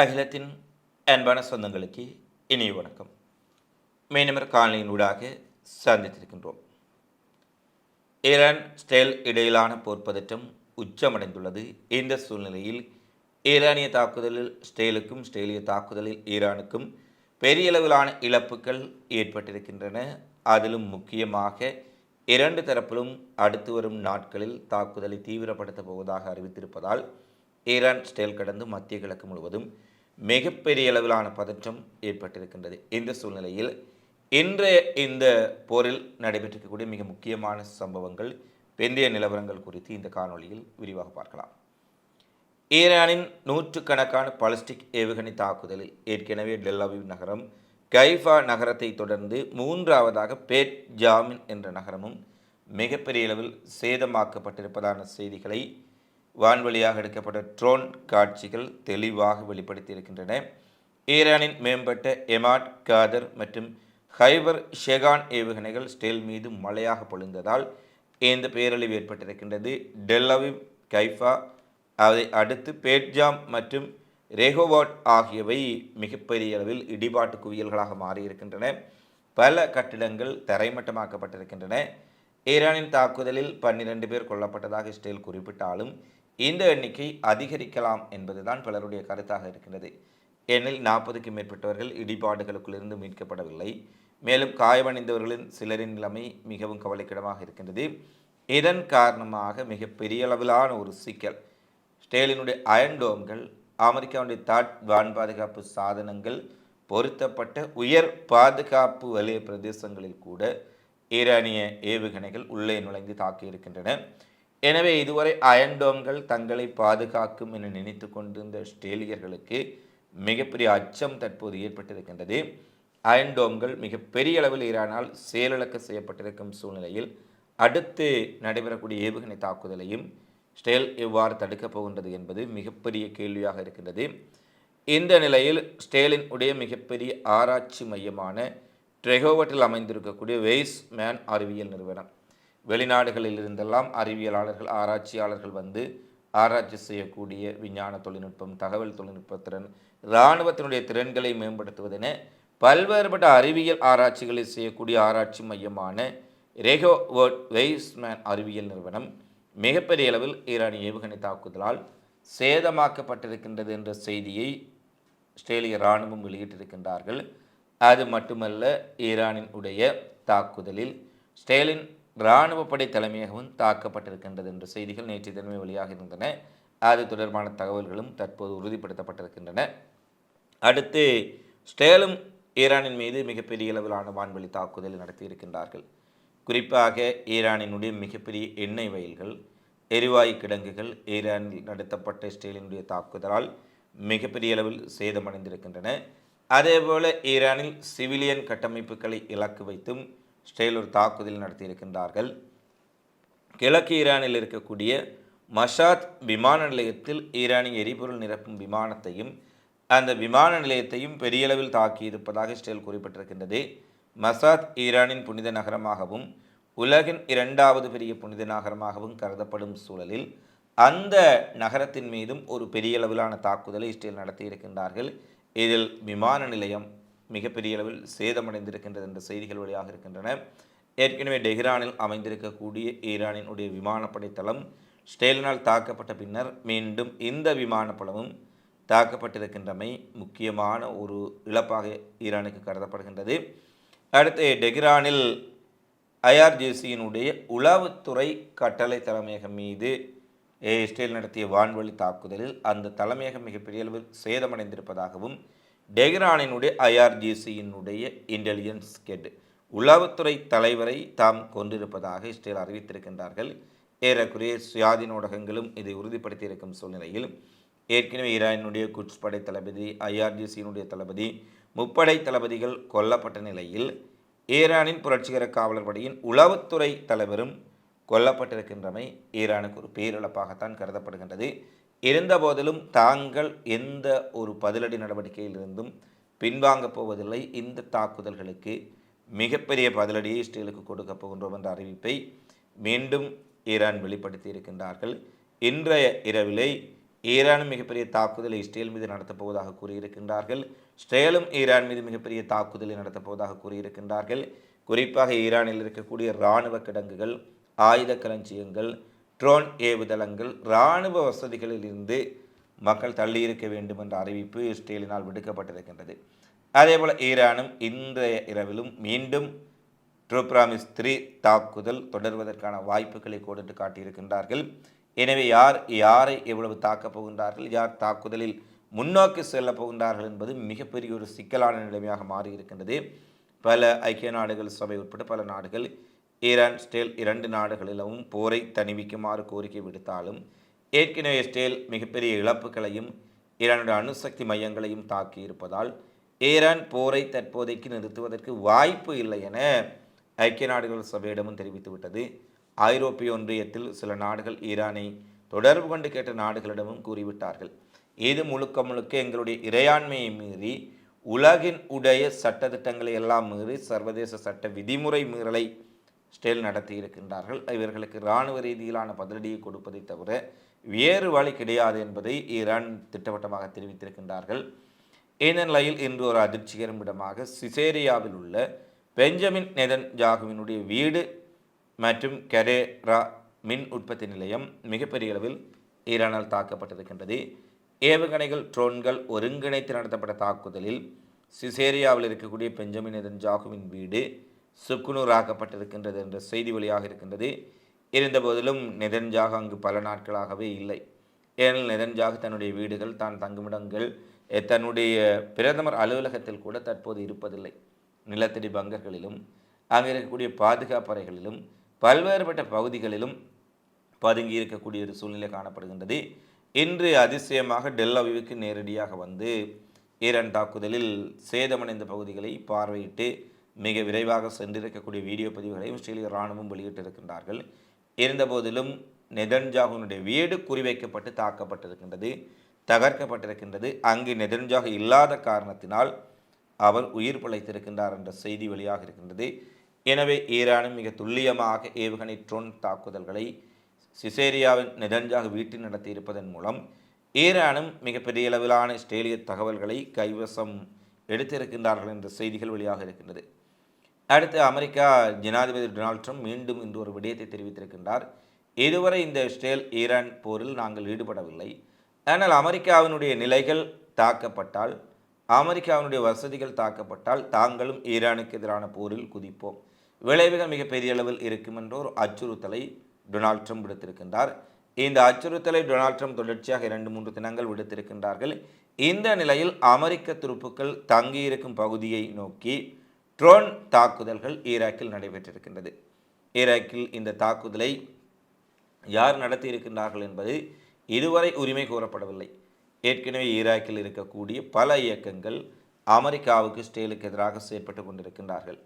அகிலத்தின் அன்பான சொந்தங்களுக்கு இனிய வணக்கம். மீனவர் காலனியின் ஊடாக சந்தித்திருக்கின்றோம். ஈரான் ஸ்டேல் இடையிலான போர் பதற்றம் உச்சமடைந்துள்ளது. இந்த சூழ்நிலையில் ஈரானிய தாக்குதலில் ஸ்டேலுக்கும் ஸ்டேலிய தாக்குதலில் ஈரானுக்கும் பெரிய அளவிலான இழப்புகள் ஏற்பட்டிருக்கின்றன. அதிலும் முக்கியமாக இரண்டு தரப்பிலும் அடுத்து வரும் நாட்களில் தாக்குதலை தீவிரப்படுத்தப் போவதாக அறிவித்திருப்பதால் ஈரான் ஸ்டேல் கடந்து மத்திய கிழக்கு முழுவதும் மிகப்பெரிய அளவிலான பதற்றம் ஏற்பட்டிருக்கின்றது. இந்த சூழ்நிலையில் இன்றைய இந்த போரில் நடைபெற்றிருக்கக்கூடிய மிக முக்கியமான சம்பவங்கள் பெந்திய நிலவரங்கள் குறித்து இந்த காணொளியில் விரிவாக பார்க்கலாம். ஈரானின் நூற்றுக்கணக்கான பாலிஸ்டிக் ஏவுகணை தாக்குதலில் ஏற்கனவே டெல்லாவி நகரம் கைஃபா நகரத்தை தொடர்ந்து மூன்றாவதாக பேட் ஜாமின் என்ற நகரமும் மிகப்பெரிய அளவில் சேதமாக்கப்பட்டிருப்பதான செய்திகளை வான்வழியாக எடுக்கப்பட்ட ட்ரோன் காட்சிகள் தெளிவாக வெளிப்படுத்தியிருக்கின்றன. ஈரானின் மேம்பட்ட எமாட் காதர் மற்றும் ஹைபர் ஷெகான் ஏவுகணைகள் ஸ்டேல் மீது மழையாக பொழிந்ததால் இந்த பேரழிவு ஏற்பட்டிருக்கின்றது. டெல்லவிவ் கைஃபா அதை அடுத்து பேட்ஜாம் மற்றும் ரெகோவாட் ஆகியவை மிகப்பெரிய அளவில் இடிபாட்டு குவியல்களாக மாறியிருக்கின்றன. பல கட்டிடங்கள் தரைமட்டமாக்கப்பட்டிருக்கின்றன. ஈரானின் தாக்குதலில் பன்னிரண்டு பேர் கொல்லப்பட்டதாக இஸ்ரேல் குறிப்பிட்டாலும் இந்த எண்ணிக்கை அதிகரிக்கலாம் என்பதுதான் பலருடைய கருத்தாக இருக்கின்றது ஏனில் நாற்பதுக்கும் மேற்பட்டவர்கள் இடிபாடுகளுக்குள்ளிருந்து மீட்கப்படவில்லை. மேலும் காயமடைந்தவர்களின் சிலரின் நிலைமை மிகவும் கவலைக்கிடமாக இருக்கின்றது. இதன் காரணமாக மிக பெரிய அளவிலான ஒரு சிக்கல் ஸ்டேலினுடைய அயன்டோம்கள் அமெரிக்காவுடைய தாட் வான் பாதுகாப்பு சாதனங்கள் பொருத்தப்பட்ட உயர் பாதுகாப்பு வலய பிரதேசங்களில் கூட ஈரானிய ஏவுகணைகள் உள்ளே நுழைந்து தாக்கியிருக்கின்றன. எனவே இதுவரை அயன்டோம்கள் தங்களை பாதுகாக்கும் என நினைத்து கொண்டிருந்த ஸ்டேலியர்களுக்கு மிகப்பெரிய அச்சம் தற்போது ஏற்பட்டிருக்கின்றது. அயன்டோம்கள் மிகப்பெரிய அளவில் ஈரானால் செயலிழக்க செய்யப்பட்டிருக்கும் சூழ்நிலையில் அடுத்து நடைபெறக்கூடிய ஏவுகணை தாக்குதலையும் ஸ்டேல் எவ்வாறு தடுக்கப் போகின்றது என்பது மிகப்பெரிய கேள்வியாக இருக்கின்றது. இந்த நிலையில் ஸ்டேலின் உடைய மிகப்பெரிய ஆராய்ச்சி மையமான ட்ரெகோவட்டில் அமைந்திருக்கக்கூடிய வெய்ஸ் மேன் அறிவியல் நிறுவனம். வெளிநாடுகளில் இருந்தெல்லாம் அறிவியலாளர்கள் ஆராய்ச்சியாளர்கள் வந்து ஆராய்ச்சி செய்யக்கூடிய விஞ்ஞான தொழில்நுட்பம் தகவல் தொழில்நுட்ப திறன் இராணுவத்தினுடைய திறன்களை மேம்படுத்துவதென பல்வேறுபட்ட அறிவியல் ஆராய்ச்சிகளை செய்யக்கூடிய ஆராய்ச்சி மையமான ரெகோ வேர்ட் வெய்ஸ்மேன் அறிவியல் நிறுவனம் மிகப்பெரிய அளவில் ஈரானிய ஏவுகணை தாக்குதலால் சேதமாக்கப்பட்டிருக்கின்றது என்ற செய்தியை ஆஸ்திரேலிய இராணுவம் வெளியிட்டிருக்கின்றார்கள். அது மட்டுமல்ல ஈரானின் உடைய தாக்குதலில் ஸ்டேலின் இராணுவ படை தலைமையகமும் தாக்கப்பட்டிருக்கின்றது என்ற செய்திகள் நேற்று தினமே வெளியாக இருந்தன. அது தொடர்பான தகவல்களும் தற்போது உறுதிப்படுத்தப்பட்டிருக்கின்றன. அடுத்து ஸ்டேலும் ஈரானின் மீது மிகப்பெரிய அளவிலான வான்வழி தாக்குதல் நடத்தியிருக்கின்றார்கள். குறிப்பாக ஈரானினுடைய மிகப்பெரிய எண்ணெய் வயல்கள் எரிவாயு கிடங்குகள் ஈரானில் நடத்தப்பட்ட இஸ்ரேலினுடைய தாக்குதலால் மிகப்பெரிய அளவில் சேதமடைந்திருக்கின்றன. அதேபோல ஈரானில் சிவிலியன் கட்டமைப்புகளை இலக்கு வைத்தும் இஸ்ரேல் ஒரு தாக்குதல் நடத்தியிருக்கின்றார்கள். கிழக்கு ஈரானில் இருக்கக்கூடிய மஷாத் விமான நிலையத்தில் ஈரானிய எரிபொருள் நிரப்பும் விமானத்தையும் அந்த விமான நிலையத்தையும் பெரிய அளவில் தாக்கியிருப்பதாக இஸ்ரேல் குறிப்பிட்டிருக்கின்றது. மசாத் ஈரானின் புனித நகரமாகவும் உலகின் இரண்டாவது பெரிய புனித நகரமாகவும் கருதப்படும் சூழலில் அந்த நகரத்தின் மீதும் ஒரு பெரிய அளவிலான தாக்குதலை இஸ்ரேல் நடத்தியிருக்கின்றார்கள். இதில் விமான நிலையம் மிகப்பெரிய அளவில் சேதமடைந்திருக்கின்றது என்ற செய்திகள் வழியாக இருக்கின்றன. ஏற்கனவே டெஹ்ரானில் அமைந்திருக்கக்கூடிய ஈரானினுடைய விமானப்படை தளம் ஸ்டேலினால் தாக்கப்பட்ட பின்னர் மீண்டும் இந்த விமானப்படமும் தாக்கப்பட்டிருக்கின்றமை முக்கியமான ஒரு இழப்பாக ஈரானுக்கு கருதப்படுகின்றது. அடுத்து டெஹ்ரானில் ஐஆர்ஜிசியினுடைய உளவுத்துறை கட்டளை தலைமையகம் மீது இஸ்ரேல் நடத்திய வான்வழி தாக்குதலில் அந்த தலைமையகம் மிகப்பெரிய அளவில் சேதமடைந்திருப்பதாகவும் டெஹ்ரானினுடைய ஐஆர்ஜிசியினுடைய இன்டெலிஜென்ஸ் கெட் உளவுத்துறை தலைவரை தாம் கொண்டிருப்பதாக இஸ்ரேல் அறிவித்திருக்கின்றார்கள். ஏறக்குறைய சுயாதீன ஊடகங்களும் இதை உறுதிப்படுத்தியிருக்கும் சூழ்நிலையில் ஏற்கனவே ஈரானினுடைய குட்ஸ் படை தளபதி ஐஆர்ஜிசியினுடைய தளபதி முப்படை தளபதிகள் கொல்லப்பட்ட நிலையில் ஈரானின் புரட்சிகர காவலர் படையின் உளவுத்துறை தலைவரும் கொல்லப்பட்டிருக்கின்றமை ஈரானுக்கு ஒரு பேரிழப்பாகத்தான் கருதப்படுகின்றது. இருந்தபோதிலும் தாங்கள் எந்த ஒரு பதிலடி நடவடிக்கையிலிருந்தும் பின்வாங்கப் போவதில்லை. இந்த தாக்குதல்களுக்கு மிகப்பெரிய பதிலடியை இஸ்ரேலுக்கு கொடுக்கப் போகின்றோம் என்ற அறிவிப்பை மீண்டும் ஈரான் வெளிப்படுத்தி இருக்கின்றார்கள். இன்றைய இரவிலே ஈரானும் மிகப்பெரிய தாக்குதலை இஸ்ரேல் மீது நடத்தப் போவதாக கூறியிருக்கின்றார்கள். இஸ்ரேலும் ஈரான் மீது மிகப்பெரிய தாக்குதலை நடத்தப் போவதாக கூறியிருக்கின்றார்கள். குறிப்பாக ஈரானில் இருக்கக்கூடிய இராணுவ கிடங்குகள் ஆயுத களஞ்சியங்கள் ட்ரோன் ஏவுதளங்கள் இராணுவ வசதிகளில் இருந்து மக்கள் தள்ளியிருக்க வேண்டும் என்ற அறிவிப்பு இஸ்ரேலினால் விடுக்கப்பட்டிருக்கின்றது. அதேபோல் ஈரானும் இன்றைய இரவிலும் மீண்டும் ட்ரூப்ராமிஸ் த்ரீ தாக்குதல் தொடர்வதற்கான வாய்ப்புகளை கோடிட்டு காட்டியிருக்கின்றார்கள். எனவே யார் யாரை எவ்வளவு தாக்கப் போகின்றார்கள் யார் தாக்குதலில் முன்னோக்கி செல்லப் போகின்றார்கள் என்பது மிகப்பெரிய ஒரு சிக்கலான நிலைமையாக மாறியிருக்கின்றது. பல ஐக்கிய நாடுகள் சபை உட்பட பல நாடுகள் ஈரான் ஸ்டேல் இரண்டு நாடுகளிலும் போரை தணிவிக்குமாறு கோரிக்கை விடுத்தாலும் ஏற்கனவே ஸ்டேல் மிகப்பெரிய இழப்புகளையும் ஈரானுடைய அணுசக்தி மையங்களையும் தாக்கி இருப்பதால் ஈரான் போரை தற்போதைக்கு நிறுத்துவதற்கு வாய்ப்பு இல்லை என ஐக்கிய நாடுகள் சபையிடமும் தெரிவித்துவிட்டது ஐரோப்பிய ஒன்றியத்தில் சில நாடுகள் ஈரானை தொடர்பு கொண்டு கேட்ட நாடுகளிடமும் கூறிவிட்டார்கள். இது முழுக்க முழுக்க எங்களுடைய இறையாண்மையை மீறி உலகின் உடைய சட்டத்திட்டங்களை எல்லாம் மீறி சர்வதேச சட்ட விதிமுறை மீறலை ஸ்டேல் நடத்தி இருக்கின்றார்கள். இவர்களுக்கு இராணுவ ரீதியிலான பதிலடியை கொடுப்பதை தவிர வேறு வழி கிடையாது என்பதை ஈரான் திட்டவட்டமாக தெரிவித்திருக்கின்றார்கள். இந்த இன்று ஒரு அதிர்ச்சிகரம் இடமாக சிசேரியாவில் உள்ள பெஞ்சமின் நெதன் ஜாகுவினுடைய வீடு மற்றும் கரேரா மின் உற்பத்தி நிலையம் மிகப்பெரிய அளவில் ஈரானால் தாக்கப்பட்டிருக்கின்றது. ஏவுகணைகள் ட்ரோன்கள் ஒருங்கிணைத்து நடத்தப்பட்ட தாக்குதலில் சிசேரியாவில் இருக்கக்கூடிய பெஞ்சமின் நெதன் ஜாகுவின் வீடு சுக்குநூறாக்கப்பட்டிருக்கின்றது என்ற செய்தி வழியாக இருக்கின்றது. இருந்தபோதிலும் நெதன்ஜாக அங்கு பல நாட்களாகவே இல்லை. ஏனெனில் நெதன்ஜாக தன்னுடைய வீடுகள் தான் தங்குமிடங்கள் தன்னுடைய பிரதமர் அலுவலகத்தில் கூட தற்போது இருப்பதில்லை. நிலத்தடி பங்கர்களிலும் அங்கே இருக்கக்கூடிய பாதுகாப்பு அறைகளிலும் பல்வேறுபட்ட பகுதிகளிலும் பதுங்கி இருக்கக்கூடிய ஒரு சூழ்நிலை காணப்படுகின்றது. இன்று அதிசயமாக டெல்லவிவுக்கு நேரடியாக வந்து ஈரான் தாக்குதலில் சேதமடைந்த பகுதிகளை பார்வையிட்டு மிக விரைவாக சென்றிருக்கக்கூடிய வீடியோ பதிவுகளையும் இஸ்ரேலிய இராணுவம் வெளியிட்டிருக்கின்றார்கள். இருந்தபோதிலும் நெதன்ஜாகுனுடைய வீடு குறிவைக்கப்பட்டு தாக்கப்பட்டிருக்கின்றது தகர்க்கப்பட்டிருக்கின்றது. அங்கு நெதன்ஜாகு இல்லாத காரணத்தினால் அவர் உயிர் பிழைத்திருக்கின்றார் என்ற செய்தி வெளியாக இருக்கின்றது. எனவே ஈரானும் மிக துல்லியமாக ஏவுகணை ட்ரோன் தாக்குதல்களை சிசேரியாவின் நெதன்ஜாக வீட்டில் நடத்தியிருப்பதன் மூலம் ஈரானும் மிகப்பெரிய அளவிலான இஸ்ரேலிய தகவல்களை கைவசம் எடுத்திருக்கின்றார்கள் என்ற செய்திகள் வெளியாக இருக்கின்றது. அடுத்து அமெரிக்கா ஜனாதிபதி டொனால்ட் ட்ரம்ப் மீண்டும் இன்று ஒரு விடயத்தை தெரிவித்திருக்கின்றார். இதுவரை இந்த இஸ்ரேல் ஈரான் போரில் நாங்கள் ஈடுபடவில்லை. ஆனால் அமெரிக்காவினுடைய நிலைகள் தாக்கப்பட்டால் அமெரிக்காவினுடைய வசதிகள் தாக்கப்பட்டால் தாங்களும் ஈரானுக்கு எதிரான போரில் குதிப்போம். விளைவுகள் மிகப்பெரிய அளவில் இருக்கும் என்ற ஒரு அச்சுறுத்தலை டொனால்ட் ட்ரம்ப் விடுத்திருக்கின்றார். இந்த அச்சுறுத்தலை டொனால்ட் ட்ரம்ப் தொடர்ச்சியாக இரண்டு மூன்று தினங்கள் விடுத்திருக்கின்றார்கள். இந்த நிலையில் அமெரிக்க துருப்புக்கள் தங்கியிருக்கும் பகுதியை நோக்கி ட்ரோன் தாக்குதல்கள் ஈராக்கில் நடைபெற்றிருக்கின்றது. ஈராக்கில் இந்த தாக்குதலை யார் நடத்தி இருக்கின்றார்கள் என்பது இதுவரை உரிமை கூறப்படவில்லை ஏற்கனவே ஈராக்கில் இருக்கக்கூடிய பல இயக்கங்கள் அமெரிக்காவுக்கு ஸ்டேலுக்கு எதிராக செயற்பட்டு கொண்டிருக்கின்றார்கள்.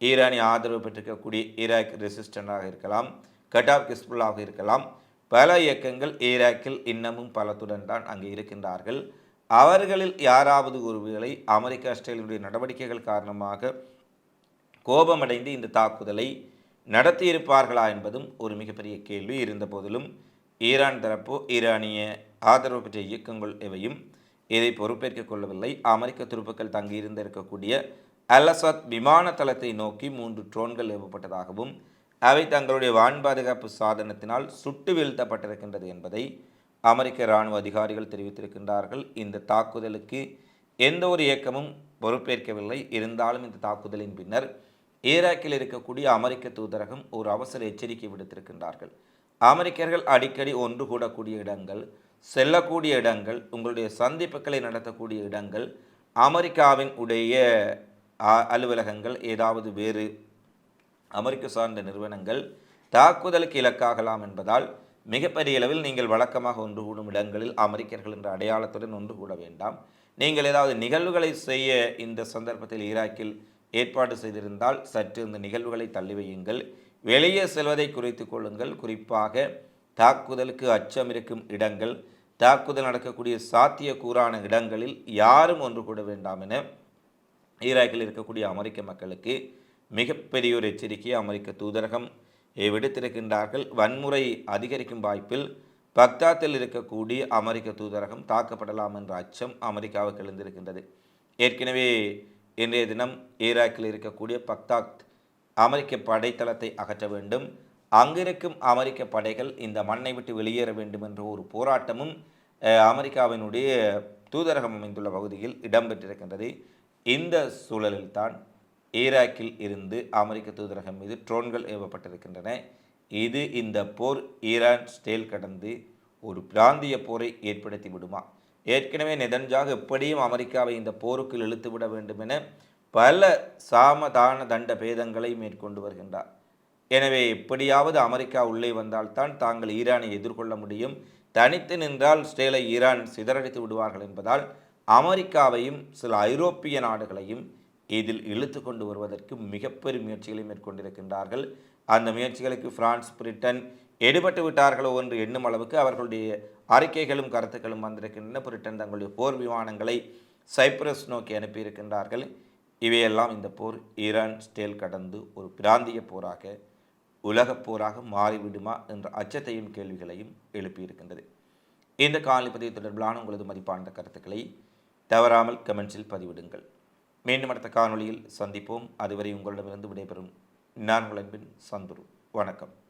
ஈரானிய ஆதரவு பெற்றிருக்கக்கூடிய ஈராக் ரெசிஸ்டண்டாக இருக்கலாம் கட்டாப் கிஸ்புல்லாக இருக்கலாம் பல இயக்கங்கள் ஈராக்கில் இன்னமும் பலத்துடன் தான் அங்கே இருக்கின்றார்கள். அவர்களில் யாராவது ஒருவேளை அமெரிக்கா இஸ்ரேலுடைய நடவடிக்கைகள் காரணமாக கோபமடைந்து இந்த தாக்குதலை நடத்தியிருப்பார்களா என்பதும் ஒரு மிகப்பெரிய கேள்வி. இருந்த போதிலும் ஈரான் தரப்போ ஈரானிய ஆதரவு பெற்ற இயக்கங்கள் எவையும் இதை பொறுப்பேற்றுக் கொள்ளவில்லை. அமெரிக்க துருப்புக்கள் தங்கியிருந்த இருக்கக்கூடிய அலசத் விமான தளத்தை நோக்கி மூன்று ட்ரோன்கள் ஏவப்பட்டதாகவும் அவை தங்களுடைய வான் பாதுகாப்பு சாதனத்தினால் சுட்டு வீழ்த்தப்பட்டிருக்கின்றது என்பதை அமெரிக்க இராணுவ அதிகாரிகள் தெரிவித்திருக்கின்றார்கள். இந்த தாக்குதலுக்கு எந்த ஒரு இயக்கமும் பொறுப்பேற்கவில்லை. இருந்தாலும் இந்த தாக்குதலின் பின்னர் ஈராக்கில் இருக்கக்கூடிய அமெரிக்க தூதரகம் ஒரு அவசர எச்சரிக்கை விடுத்திருக்கின்றார்கள். அமெரிக்கர்கள் அடிக்கடி ஒன்று கூடக்கூடிய இடங்கள் செல்லக்கூடிய இடங்கள் உங்களுடைய சந்திப்புகளை நடத்தக்கூடிய இடங்கள் அமெரிக்காவின் உடைய அ- அலுவலகங்கள் ஏதாவது வேறு அமெரிக்க சார்ந்த நிறுவனங்கள் தாக்குதலுக்கு இலக்காகலாம் என்பதால் மிகப்பெரிய அளவில் நீங்கள் வழக்கமாக ஒன்று கூடும் இடங்களில் அமெரிக்கர்கள் என்ற அடையாளத்துடன் ஒன்று கூட வேண்டாம். நீங்கள் ஏதாவது நிகழ்வுகளை செய்ய இந்த சந்தர்ப்பத்தில் ஈராக்கில் ஏற்பாடு செய்திருந்தால் சற்று இந்த நிகழ்வுகளை தள்ளி வையுங்கள். வெளியே செல்வதை குறைத்து கொள்ளுங்கள். குறிப்பாக தாக்குதலுக்கு அச்சம் இருக்கும் இடங்கள் தாக்குதல் நடக்கக்கூடிய சாத்தியக்கூறான இடங்களில் யாரும் ஒன்று கூட வேண்டாம் என ஈராக்கில் இருக்கக்கூடிய அமெரிக்க மக்களுக்கு மிகப்பெரிய ஒரு எச்சரிக்கையை அமெரிக்க தூதரகம் விடுத்திருக்கின்றார்கள். வன்முறை அதிகரிக்கும் வாய்ப்பில் பக்தாத்தில் இருக்கக்கூடிய அமெரிக்க தூதரகம் தாக்கப்படலாம் என்ற அச்சம் அமெரிக்காவுக்கு எழுந்திருக்கின்றது. ஏற்கனவே இன்றைய தினம் ஈராக்கில் இருக்கக்கூடிய பக்தாத் அமெரிக்க படைத்தளத்தை அகற்ற வேண்டும். அங்கிருக்கும் அமெரிக்க படைகள் இந்த மண்ணை விட்டு வெளியேற வேண்டும் என்ற ஒரு போராட்டமும் அமெரிக்காவினுடைய தூதரகம் அமைந்துள்ள பகுதியில் இடம்பெற்றிருக்கின்றது. இந்த சூழலில்தான் ஈராக்கில் இருந்து அமெரிக்க தூதரகம் மீது ட்ரோன்கள் ஏவப்பட்டிருக்கின்றன. இது இந்த போர் ஈரான் ஸ்டேல் கடந்து ஒரு பிராந்திய போரை ஏற்படுத்தி விடுமா? ஏற்கனவே நெதஞ்சாக எப்படியும் அமெரிக்காவை இந்த போருக்குள் இழுத்துவிட வேண்டும் என பல சாமதான தண்ட பேதங்களை மேற்கொண்டு வருகின்றார். எனவே எப்படியாவது அமெரிக்கா உள்ளே வந்தால்தான் தாங்கள் ஈரானை எதிர்கொள்ள முடியும். தனித்து நின்றால் ஸ்டேலை ஈரான் சிதறடித்து விடுவார்கள் என்பதால் அமெரிக்காவையும் சில ஐரோப்பிய நாடுகளையும் இதில் இழுத்து கொண்டு வருவதற்கு மிகப்பெரும் முயற்சிகளை மேற்கொண்டிருக்கின்றார்கள். அந்த முயற்சிகளுக்கு பிரான்ஸ் பிரிட்டன் எடுபட்டு விட்டார்களோ என்று எண்ணும் அளவுக்கு அவர்களுடைய அறிக்கைகளும் கருத்துக்களும் வந்திருக்கின்றன. பிரிட்டன் தங்களுடைய போர் விமானங்களை சைப்ரஸ் நோக்கி அனுப்பியிருக்கின்றார்கள். இவையெல்லாம் இந்த போர் ஈரான் ஸ்டேல் கடந்து ஒரு பிராந்திய போராக உலகப் போராக மாறிவிடுமா என்ற அச்சத்தையும் கேள்விகளையும் எழுப்பியிருக்கின்றது. இந்த காணொலி பதிவு தொடர்பிலான உங்களது மதிப்பான கருத்துக்களை தவறாமல் கமெண்ட்ஸில் பதிவிடுங்கள். மீண்டும் அடுத்த காணொளியில் சந்திப்போம். அதுவரை உங்களிடமிருந்து விடைபெறும் நான் உங்கள் சந்துரு. வணக்கம்.